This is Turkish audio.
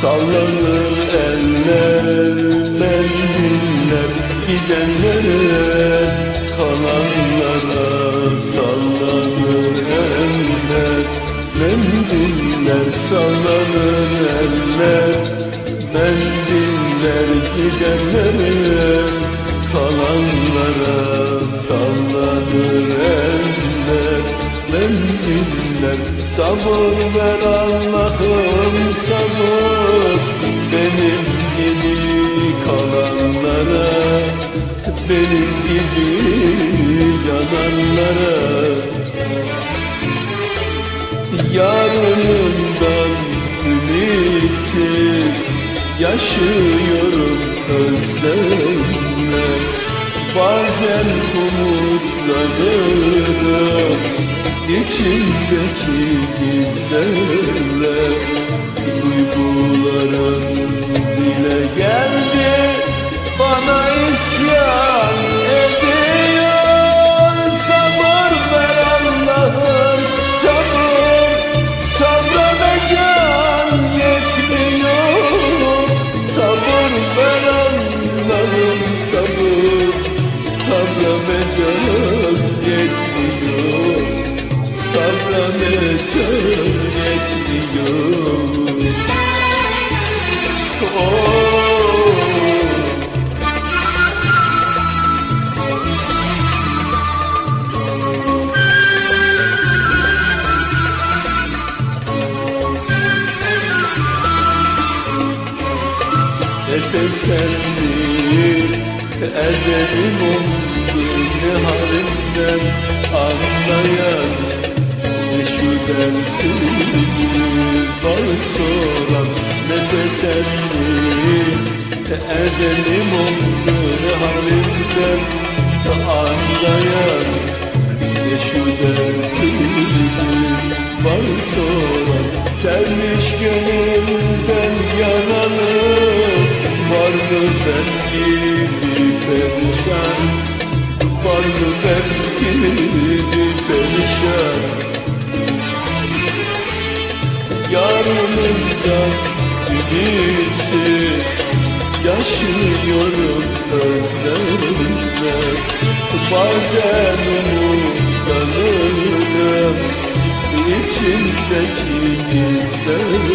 Sallanır eller mendiller gidenlere kalanlara sallanır eller. Mendiller sallanır eller. Mendiller gidenlere sabır ver Allah'ım sabır benim gibi kalanlara benim gibi yananlara yarınından ümitsiz yaşıyorum özlemle bazen umutlanırım içimdeki gizlerle duygularım teselli ederim oldu ne halimden anlayan ne şu derdimi bana soran ne teselli ederim oldu ne halimden anlayan ne şu derdimi bana soran sevmiş gönülden mı ben gibi perişan Var mı ben gibi perişan Yarınımdan ümitsiz Yaşıyorum özlemle Bazen umutlanırım İçimdeki izlerle